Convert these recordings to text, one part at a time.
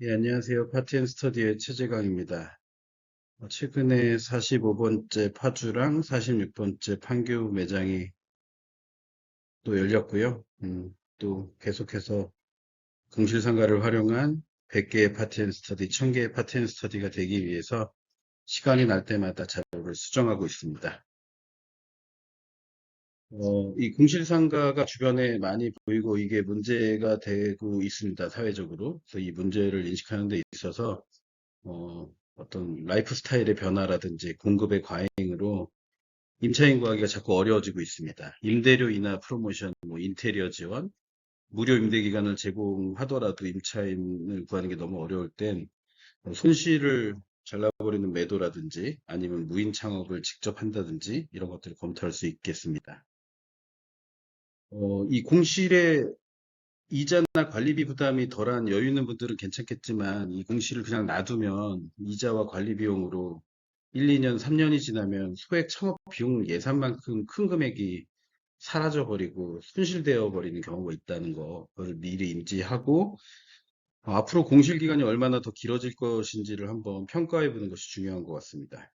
예, 안녕하세요. 파티앤 스터디의 최재강입니다. 어, 최근에 45번째 파주랑 46번째 판교 매장이 또 열렸고요. 음, 또 계속해서 공실상가를 활용한 100개의 파티앤 스터디, 1000개의 파티앤 스터디가 되기 위해서 시간이 날 때마다 자료를 수정하고 있습니다. 어, 이 공실상가가 주변에 많이 보이고 이게 문제가 되고 있습니다. 사회적으로. 그래서 이 문제를 인식하는 데 있어서 어, 어떤 라이프 스타일의 변화라든지 공급의 과잉으로 임차인 구하기가 자꾸 어려워지고 있습니다. 임대료 인하 프로모션, 뭐 인테리어 지원, 무료 임대 기간을 제공하더라도 임차인을 구하는 게 너무 어려울 땐 손실을 잘라버리는 매도라든지 아니면 무인 창업을 직접 한다든지 이런 것들을 검토할 수 있겠습니다. 어, 이 공실의 이자나 관리비 부담이 덜한 여유 있는 분들은 괜찮겠지만 이 공실을 그냥 놔두면 이자와 관리 비용으로 1, 2년, 3년이 지나면 소액 창업 비용 예산만큼 큰 금액이 사라져 버리고 손실되어 버리는 경우가 있다는 거를 미리 인지하고 어, 앞으로 공실 기간이 얼마나 더 길어질 것인지를 한번 평가해 보는 것이 중요한 것 같습니다.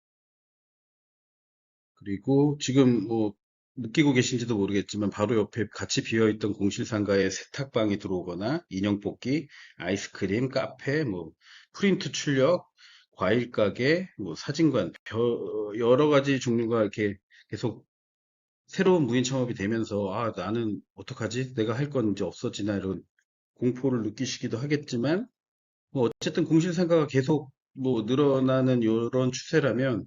그리고 지금 뭐 느끼고 계신지도 모르겠지만 바로 옆에 같이 비어있던 공실상가에 세탁방이 들어오거나 인형 뽑기, 아이스크림, 카페, 뭐 프린트 출력, 과일 가게, 뭐 사진관, 벼- 여러 가지 종류가 이렇게 계속 새로운 무인 창업이 되면서 아 나는 어떡하지? 내가 할 건 이제 없어지나 이런 공포를 느끼시기도 하겠지만 뭐 어쨌든 공실상가가 계속 뭐 늘어나는 이런 추세라면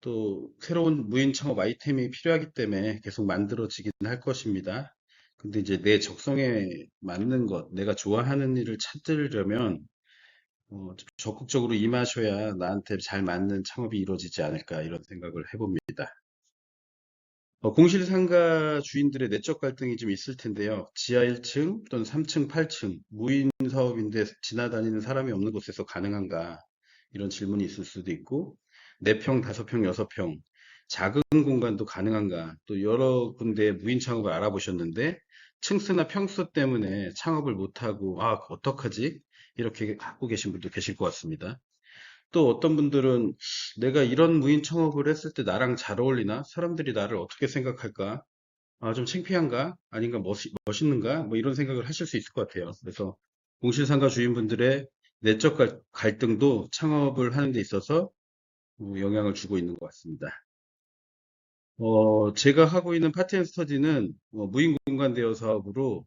또 새로운 무인 창업 아이템이 필요하기 때문에 계속 만들어지긴 할 것입니다. 근데 이제 내 적성에 맞는 것, 내가 좋아하는 일을 찾으려면 어, 좀 적극적으로 임하셔야 나한테 잘 맞는 창업이 이루어지지 않을까 이런 생각을 해봅니다. 어, 공실상가 주인들의 내적 갈등이 좀 있을 텐데요. 지하 1층 또는 3층, 8층 무인 사업인데 지나다니는 사람이 없는 곳에서 가능한가 이런 질문이 있을 수도 있고 4평, 5평, 6평 작은 공간도 가능한가 또 여러 군데 무인 창업을 알아보셨는데 층수나 평수 때문에 창업을 못하고 아 어떡하지 이렇게 갖고 계신 분도 계실 것 같습니다. 또 어떤 분들은 내가 이런 무인 창업을 했을 때 나랑 잘 어울리나? 사람들이 나를 어떻게 생각할까? 아, 좀 창피한가? 아닌가 멋이, 멋있는가? 뭐 이런 생각을 하실 수 있을 것 같아요. 그래서 공실상가 주인분들의 내적 갈- 갈등도 창업을 하는 데 있어서 어, 영향을 주고 있는 것 같습니다. 어, 제가 하고 있는 파티앤 스터디는 어, 무인 공간 대여 사업으로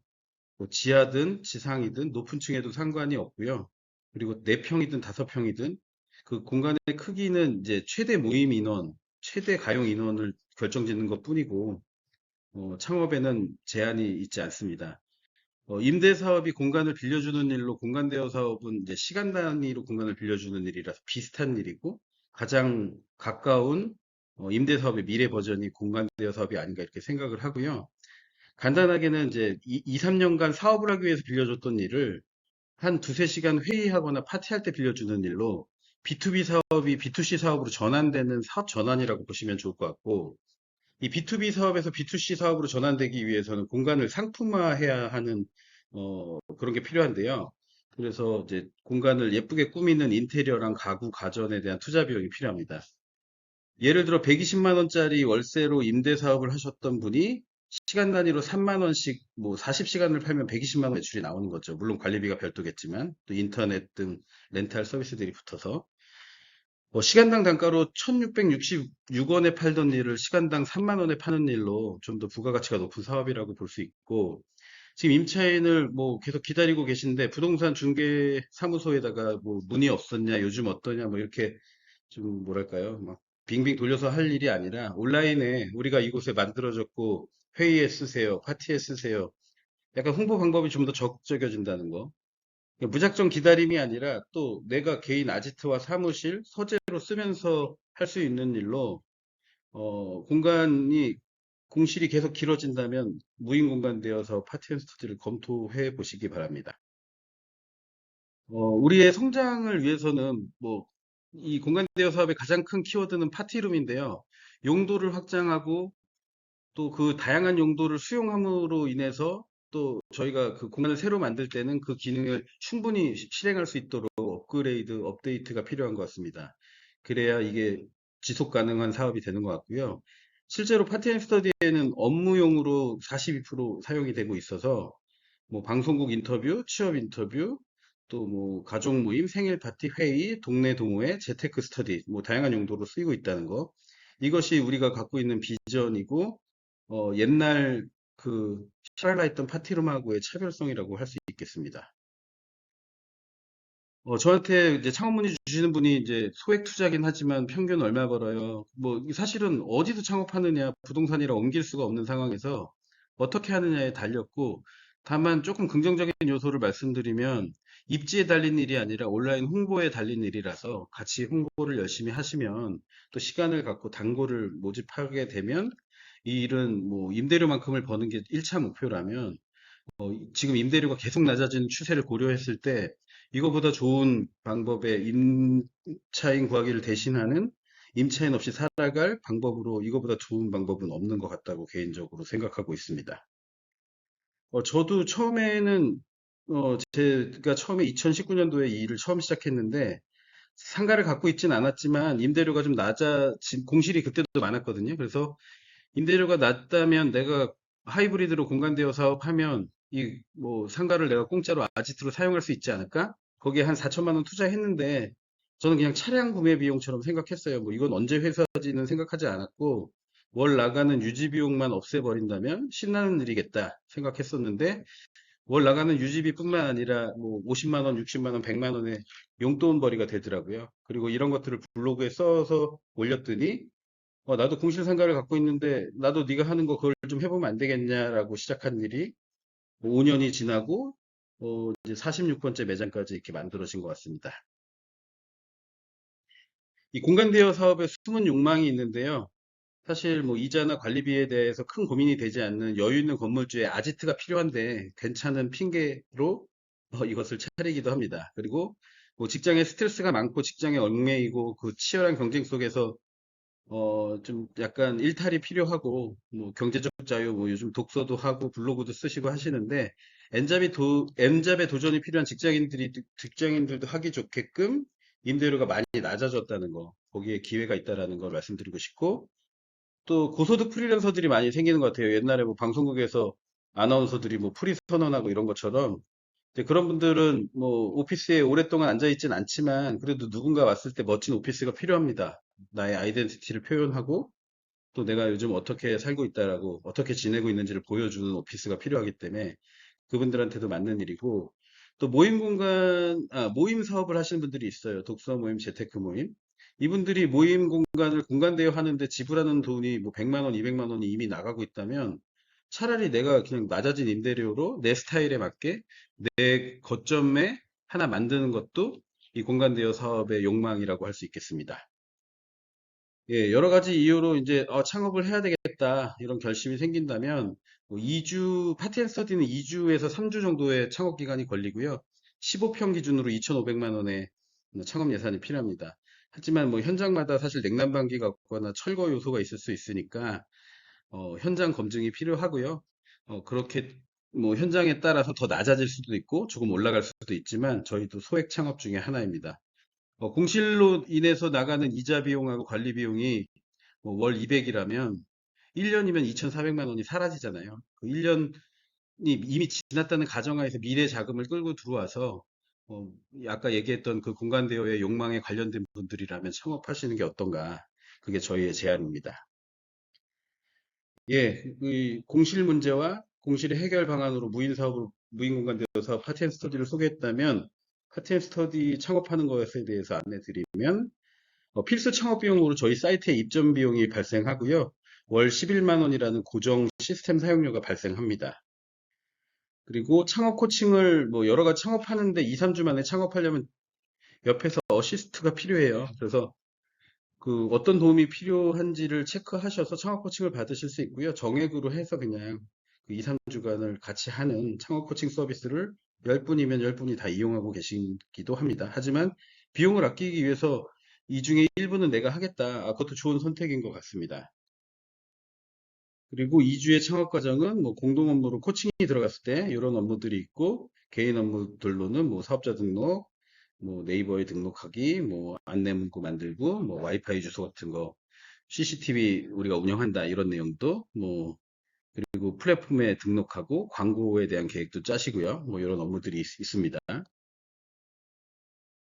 뭐 지하든 지상이든 높은 층에도 상관이 없고요. 그리고 4평이든 5평이든 그 공간의 크기는 이제 최대 모임 인원, 최대 가용 인원을 결정짓는 것 뿐이고 어, 창업에는 제한이 있지 않습니다. 어, 임대 사업이 공간을 빌려주는 일로 공간 대여 사업은 이제 시간 단위로 공간을 빌려주는 일이라서 비슷한 일이고 가장 가까운 어, 임대 사업의 미래 버전이 공간 대여 사업이 아닌가 이렇게 생각을 하고요. 간단하게는 이제 2, 3년간 사업을 하기 위해서 빌려줬던 일을 한 두세 시간 회의하거나 파티할 때 빌려주는 일로 B2B 사업이 B2C 사업으로 전환되는 사업 전환이라고 보시면 좋을 것 같고 이 B2B 사업에서 B2C 사업으로 전환되기 위해서는 공간을 상품화해야 하는 어, 그런 게 필요한데요. 그래서 이제 공간을 예쁘게 꾸미는 인테리어랑 가구, 가전에 대한 투자 비용이 필요합니다. 예를 들어 120만 원짜리 월세로 임대 사업을 하셨던 분이 시간 단위로 3만 원씩 뭐 40시간을 팔면 120만 원 매출이 나오는 거죠. 물론 관리비가 별도겠지만 또 인터넷 등 렌탈 서비스들이 붙어서 뭐 시간당 단가로 1666원에 팔던 일을 시간당 3만 원에 파는 일로 좀 더 부가가치가 높은 사업이라고 볼 수 있고 지금 임차인을 뭐 계속 기다리고 계신데 부동산 중개 사무소에다가 뭐 문의 없었냐 요즘 어떠냐 뭐 이렇게 좀 뭐랄까요? 막 빙빙 돌려서 할 일이 아니라 온라인에 우리가 이곳에 만들어졌고 회의에 쓰세요 파티에 쓰세요. 약간 홍보 방법이 좀 더 적극적이어진다는 거. 무작정 기다림이 아니라 또 내가 개인 아지트와 사무실, 서재로 쓰면서 할 수 있는 일로 어, 공간이 공실이 계속 길어진다면 무인 공간 되어서 파티앤 스터디를 검토해 보시기 바랍니다. 어, 우리의 성장을 위해서는 뭐 이 공간 대여 사업의 가장 큰 키워드는 파티룸인데요. 용도를 확장하고 또 그 다양한 용도를 수용함으로 인해서 또 저희가 그 공간을 새로 만들 때는 그 기능을 충분히 시- 실행할 수 있도록 업그레이드, 업데이트가 필요한 것 같습니다. 그래야 이게 지속 가능한 사업이 되는 것 같고요. 실제로 파트앤 스터디에는 업무용으로 42% 사용이 되고 있어서 뭐 방송국 인터뷰, 취업 인터뷰, 또 뭐 가족 모임, 생일 파티, 회의, 동네 동호회, 재테크 스터디, 뭐 다양한 용도로 쓰이고 있다는 거. 이것이 우리가 갖고 있는 비전이고 어, 옛날 그 샤랄라 했던 파티룸하고의 차별성이라고 할 수 있겠습니다. 어, 저한테 이제 창업 문의 주시는 분이 이제 소액 투자긴 하지만 평균 얼마 벌어요? 뭐 사실은 어디서 창업하느냐 부동산이라 옮길 수가 없는 상황에서 어떻게 하느냐에 달렸고 다만 조금 긍정적인 요소를 말씀드리면 입지에 달린 일이 아니라 온라인 홍보에 달린 일이라서 같이 홍보를 열심히 하시면 또 시간을 갖고 단골을 모집하게 되면 이 일은 뭐 임대료만큼을 버는 게 1차 목표라면 어, 지금 임대료가 계속 낮아지는 추세를 고려했을 때 이거보다 좋은 방법의 임차인 구하기를 대신하는 임차인 없이 살아갈 방법으로 이거보다 좋은 방법은 없는 것 같다고 개인적으로 생각하고 있습니다. 어, 저도 처음에는 어, 제가 처음에 2019년도에 이 일을 처음 시작했는데 상가를 갖고 있진 않았지만 임대료가 좀 낮아진 공실이 그때도 많았거든요. 그래서 임대료가 낮다면 내가 하이브리드로 공간대여 사업하면 이 뭐 상가를 내가 공짜로 아지트로 사용할 수 있지 않을까? 거기에 한 4천만 원 투자했는데 저는 그냥 차량 구매 비용처럼 생각했어요. 뭐 이건 언제 회수하지는 생각하지 않았고 월 나가는 유지 비용만 없애버린다면 신나는 일이겠다 생각했었는데 월 나가는 유지비뿐만 아니라 뭐 50만 원, 60만 원, 100만 원의 용돈벌이가 되더라고요. 그리고 이런 것들을 블로그에 써서 올렸더니 어, 나도 공실상가를 갖고 있는데 나도 네가 하는 거 그걸 좀 해보면 안 되겠냐라고 시작한 일이 5년이 지나고 어, 이제 46번째 매장까지 이렇게 만들어진 것 같습니다. 이 공간 대여 사업에 숨은 욕망이 있는데요. 사실 뭐 이자나 관리비에 대해서 큰 고민이 되지 않는 여유 있는 건물주에 아지트가 필요한데 괜찮은 핑계로 어, 이것을 차리기도 합니다. 그리고 뭐 직장에 스트레스가 많고 직장에 얽매이고 그 치열한 경쟁 속에서 어, 좀 약간 일탈이 필요하고, 뭐, 경제적 자유, 뭐, 요즘 독서도 하고, 블로그도 쓰시고 하시는데, N잡이 도, N잡의 도전이 필요한 직장인들이, 직장인들도 하기 좋게끔 임대료가 많이 낮아졌다는 거, 거기에 기회가 있다라는 걸 말씀드리고 싶고, 또 고소득 프리랜서들이 많이 생기는 것 같아요. 옛날에 뭐 방송국에서 아나운서들이 뭐 프리 선언하고 이런 것처럼, 이제 그런 분들은 뭐 오피스에 오랫동안 앉아 있진 않지만, 그래도 누군가 왔을 때 멋진 오피스가 필요합니다. 나의 아이덴티티를 표현하고 또 내가 요즘 어떻게 살고 있다라고 어떻게 지내고 있는지를 보여주는 오피스가 필요하기 때문에 그분들한테도 맞는 일이고 또 모임 공간, 아, 모임 사업을 하시는 분들이 있어요. 독서 모임, 재테크 모임. 이분들이 모임 공간을 공간 대여하는데 지불하는 돈이 뭐 100만 원, 200만 원이 이미 나가고 있다면 차라리 내가 그냥 낮아진 임대료로 내 스타일에 맞게 내 거점에 하나 만드는 것도 이 공간 대여 사업의 욕망이라고 할 수 있겠습니다. 예, 여러 가지 이유로 이제 어, 창업을 해야 되겠다 이런 결심이 생긴다면 뭐 2주 파티 앤 스터디는 2주에서 3주 정도의 창업 기간이 걸리고요. 15평 기준으로 2,500만 원의 창업 예산이 필요합니다. 하지만 뭐 현장마다 사실 냉난방기가 없거나 철거 요소가 있을 수 있으니까 어, 현장 검증이 필요하고요. 어, 그렇게 뭐 현장에 따라서 더 낮아질 수도 있고 조금 올라갈 수도 있지만 저희도 소액 창업 중에 하나입니다. 어, 공실로 인해서 나가는 이자 비용하고 관리 비용이 뭐 월 200이라면 1년이면 2,400만 원이 사라지잖아요. 그 1년이 이미 지났다는 가정하에서 미래 자금을 끌고 들어와서 어, 아까 얘기했던 그 공간 대여의 욕망에 관련된 분들이라면 창업하시는 게 어떤가? 그게 저희의 제안입니다. 예, 이 공실 문제와 공실의 해결 방안으로 무인 사업으로 무인 공간 대여 사업 파트앤 스터디를 소개했다면 파트앤 스터디 창업하는 것에 대해서 안내 드리면 어, 필수 창업 비용으로 저희 사이트에 입점 비용이 발생하고요. 월 11만 원이라는 고정 시스템 사용료가 발생합니다. 그리고 창업 코칭을 뭐 여러 가지 창업하는데 2, 3주 만에 창업하려면 옆에서 어시스트가 필요해요. 그래서 그 어떤 도움이 필요한지를 체크하셔서 창업 코칭을 받으실 수 있고요. 정액으로 해서 그냥 그 2, 3주간을 같이 하는 창업 코칭 서비스를 10분이면 10분이 다 이용하고 계시기도 합니다. 하지만 비용을 아끼기 위해서 이 중에 일부는 내가 하겠다. 아, 그것도 좋은 선택인 것 같습니다. 그리고 2주의 창업 과정은 뭐 공동 업무로 코칭이 들어갔을 때 이런 업무들이 있고 개인 업무들로는 뭐 사업자 등록, 뭐 네이버에 등록하기, 뭐 안내 문구 만들고, 뭐 와이파이 주소 같은 거, CCTV 우리가 운영한다 이런 내용도 뭐 그리고 플랫폼에 등록하고 광고에 대한 계획도 짜시고요. 뭐 이런 업무들이 있, 있습니다.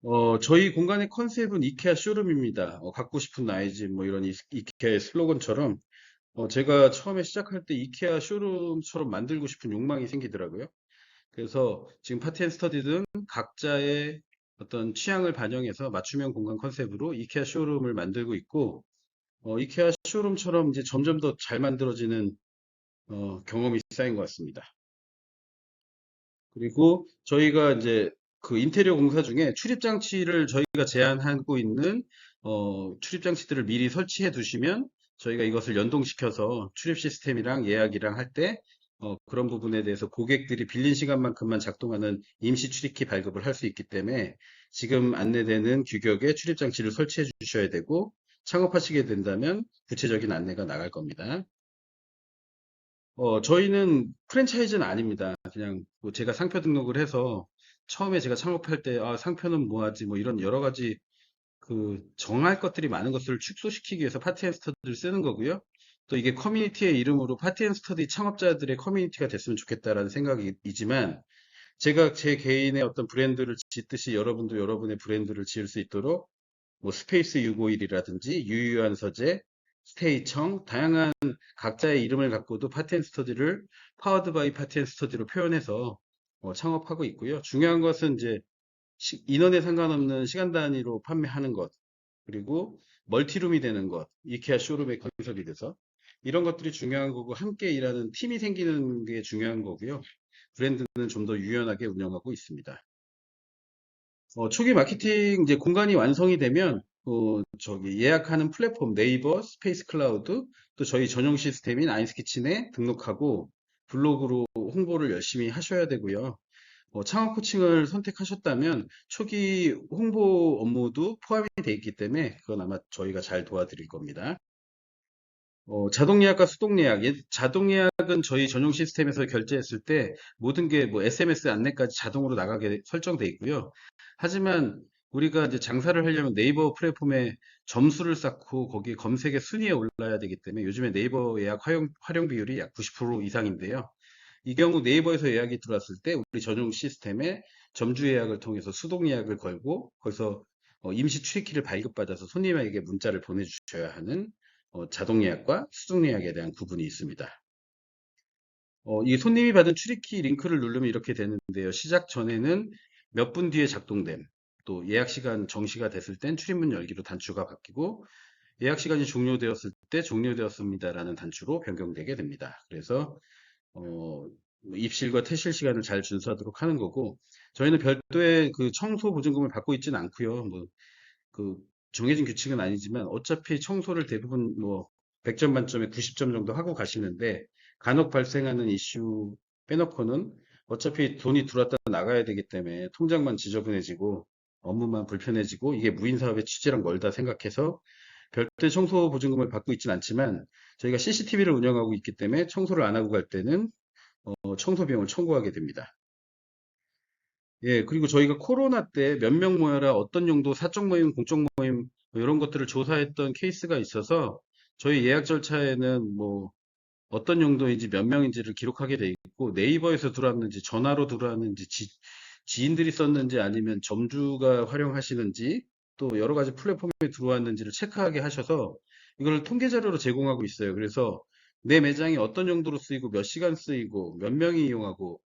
어, 저희 공간의 컨셉은 이케아 쇼룸입니다. 어, 갖고 싶은 나의 집, 뭐 이런 이- 이케아의 슬로건처럼, 어, 제가 처음에 시작할 때 이케아 쇼룸처럼 만들고 싶은 욕망이 생기더라고요. 그래서 지금 파티앤 스터디 등 각자의 어떤 취향을 반영해서 맞춤형 공간 컨셉으로 이케아 쇼룸을 만들고 있고, 어, 이케아 쇼룸처럼 이제 점점 더 잘 만들어지는, 어, 경험이 쌓인 것 같습니다. 그리고 저희가 이제 그 인테리어 공사 중에 출입 장치를 저희가 제안하고 있는 어, 출입 장치들을 미리 설치해 두시면 저희가 이것을 연동시켜서 출입 시스템이랑 예약이랑 할때 어, 그런 부분에 대해서 고객들이 빌린 시간만큼만 작동하는 임시 출입키 발급을 할 수 있기 때문에 지금 안내되는 규격의 출입 장치를 설치해 주셔야 되고 창업하시게 된다면 구체적인 안내가 나갈 겁니다. 어, 저희는 프랜차이즈는 아닙니다. 그냥 뭐 제가 상표 등록을 해서 처음에 제가 창업할 때, 아, 상표는 뭐 하지? 뭐 이런 여러 가지 그 정할 것들이 많은 것들을 축소시키기 위해서 파티앤스터디를 쓰는 거고요. 또 이게 커뮤니티의 이름으로 파티앤스터디 창업자들의 커뮤니티가 됐으면 좋겠다라는 생각이지만 제가 제 개인의 어떤 브랜드를 짓듯이 여러분도 여러분의 브랜드를 지을 수 있도록 뭐 스페이스 651이라든지 유유한 서재, 스테이청, 다양한 각자의 이름을 갖고도 파티앤 스터디를 파워드 바이 파티앤 스터디로 표현해서 어, 창업하고 있고요. 중요한 것은 이제 시- 인원에 상관없는 시간 단위로 판매하는 것, 그리고 멀티룸이 되는 것, 이케아 쇼룸의 건설이 돼서 이런 것들이 중요한 거고 함께 일하는 팀이 생기는 게 중요한 거고요. 브랜드는 좀 더 유연하게 운영하고 있습니다. 어, 초기 마케팅 이제 공간이 완성이 되면 어, 저기 예약하는 플랫폼 네이버, 스페이스 클라우드, 또 저희 전용 시스템인 아인스키친에 등록하고 블로그로 홍보를 열심히 하셔야 되고요. 어, 창업 코칭을 선택하셨다면 초기 홍보 업무도 포함이 되어 있기 때문에 그건 아마 저희가 잘 도와드릴 겁니다. 어, 자동 예약과 수동 예약. 예- 자동 예약은 저희 전용 시스템에서 결제했을 때 모든 게 뭐 SMS 안내까지 자동으로 나가게 설정돼 있고요. 하지만 우리가 이제 장사를 하려면 네이버 플랫폼에 점수를 쌓고 거기 검색의 순위에 올라야 되기 때문에 요즘에 네이버 예약 활용, 활용 비율이 약 90% 이상인데요. 이 경우 네이버에서 예약이 들어왔을 때 우리 전용 시스템에 점주 예약을 통해서 수동 예약을 걸고 거기서 어, 임시 출입키를 발급받아서 손님에게 문자를 보내주셔야 하는 어, 자동 예약과 수동 예약에 대한 구분이 있습니다. 어, 이 손님이 받은 출입키 링크를 누르면 이렇게 되는데요. 시작 전에는 몇 분 뒤에 작동됨, 또 예약 시간 정시가 됐을 땐 출입문 열기로 단추가 바뀌고 예약 시간이 종료되었을 때 종료되었습니다라는 단추로 변경되게 됩니다. 그래서 어, 뭐 입실과 퇴실 시간을 잘 준수하도록 하는 거고 저희는 별도의 그 청소 보증금을 받고 있지는 않고요. 뭐 그 정해진 규칙은 아니지만 어차피 청소를 대부분 뭐 100점 만점에 90점 정도 하고 가시는데 간혹 발생하는 이슈 빼놓고는 어차피 돈이 들어왔다 나가야 되기 때문에 통장만 지저분해지고 업무만 불편해지고 이게 무인사업의 취지랑 멀다 생각해서 별도의 청소 보증금을 받고 있지는 않지만 저희가 CCTV를 운영하고 있기 때문에 청소를 안 하고 갈 때는 어, 청소 비용을 청구하게 됩니다. 예, 그리고 저희가 코로나 때 몇 명 모여라 어떤 용도 사적 모임, 공적 모임 뭐 이런 것들을 조사했던 케이스가 있어서 저희 예약 절차에는 뭐 어떤 용도인지 몇 명인지를 기록하게 돼 있고 네이버에서 들어왔는지 전화로 들어왔는지 지, 지인들이 썼는지 아니면 점주가 활용하시는지 또 여러 가지 플랫폼에 들어왔는지를 체크하게 하셔서 이걸 통계 자료로 제공하고 있어요. 그래서 내 매장이 어떤 용도로 쓰이고 몇 시간 쓰이고 몇 명이 이용하고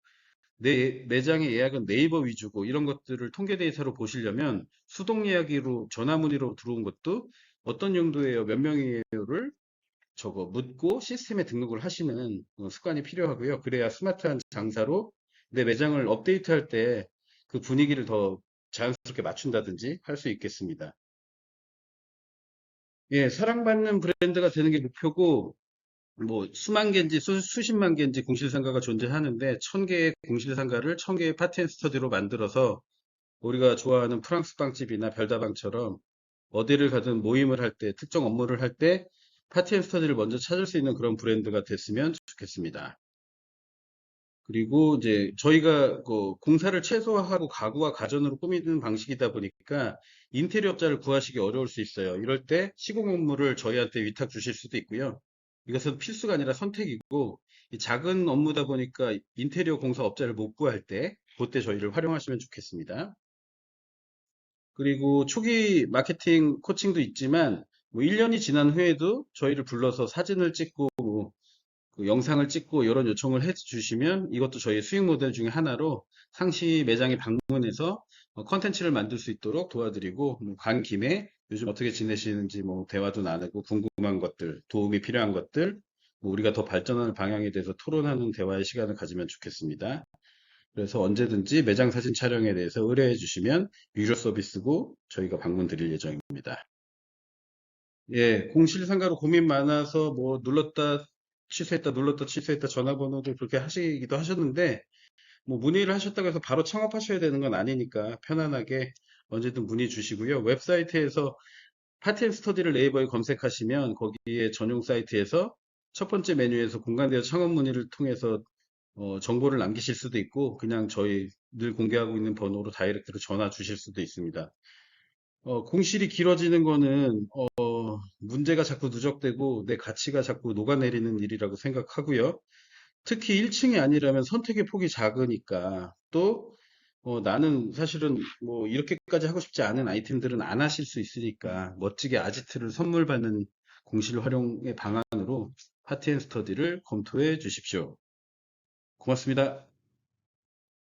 내 매장의 예약은 네이버 위주고 이런 것들을 통계 데이터로 보시려면 수동 예약으로 전화 문의로 들어온 것도 어떤 용도예요, 몇 명이에요를 저거 묻고 시스템에 등록을 하시는 어, 습관이 필요하고요. 그래야 스마트한 장사로 내 매장을 업데이트할 때 그 분위기를 더 자연스럽게 맞춘다든지 할 수 있겠습니다. 예, 사랑받는 브랜드가 되는 게 목표고 뭐 수만 개인지 수, 수십만 개인지 공실상가가 존재하는데 천 개의 공실상가를 천 개의 파티앤 스터디로 만들어서 우리가 좋아하는 프랑스 빵집이나 별다방처럼 어디를 가든 모임을 할 때, 특정 업무를 할 때 파티앤 스터디를 먼저 찾을 수 있는 그런 브랜드가 됐으면 좋겠습니다. 그리고 이제 저희가 그 공사를 최소화하고 가구와 가전으로 꾸미는 방식이다 보니까 인테리어 업자를 구하시기 어려울 수 있어요. 이럴 때 시공 업무를 저희한테 위탁 주실 수도 있고요. 이것은 필수가 아니라 선택이고 이 작은 업무다 보니까 인테리어 공사 업자를 못 구할 때 그때 저희를 활용하시면 좋겠습니다. 그리고 초기 마케팅 코칭도 있지만 뭐 1년이 지난 후에도 저희를 불러서 사진을 찍고 뭐 그 영상을 찍고 이런 요청을 해 주시면 이것도 저희 수익 모델 중에 하나로 상시 매장에 방문해서 어, 컨텐츠를 만들 수 있도록 도와드리고 뭐간 김에 요즘 어떻게 지내시는지 뭐 대화도 나누고 궁금한 것들, 도움이 필요한 것들, 뭐 우리가 더 발전하는 방향에 대해서 토론하는 대화의 시간을 가지면 좋겠습니다. 그래서 언제든지 매장 사진 촬영에 대해서 의뢰해 주시면 유료 서비스고 저희가 방문 드릴 예정입니다. 예, 공실상가로 고민 많아서 뭐 눌렀다 취소했다 눌렀다 취소했다 전화번호도 그렇게 하시기도 하셨는데 뭐 문의를 하셨다고 해서 바로 창업하셔야 되는 건 아니니까 편안하게 언제든 문의 주시고요. 웹사이트에서 파티앤 스터디를 네이버에 검색하시면 거기에 전용 사이트에서 첫 번째 메뉴에서 공간대여 창업 문의를 통해서 어, 정보를 남기실 수도 있고 그냥 저희 늘 공개하고 있는 번호로 다이렉트로 전화 주실 수도 있습니다. 어, 공실이 길어지는 거는 어, 문제가 자꾸 누적되고 내 가치가 자꾸 녹아내리는 일이라고 생각하고요. 특히 1층이 아니라면 선택의 폭이 작으니까 또 어, 나는 사실은 뭐 이렇게까지 하고 싶지 않은 아이템들은 안 하실 수 있으니까 멋지게 아지트를 선물 받는 공실 활용의 방안으로 파티 앤 스터디를 검토해 주십시오. 고맙습니다.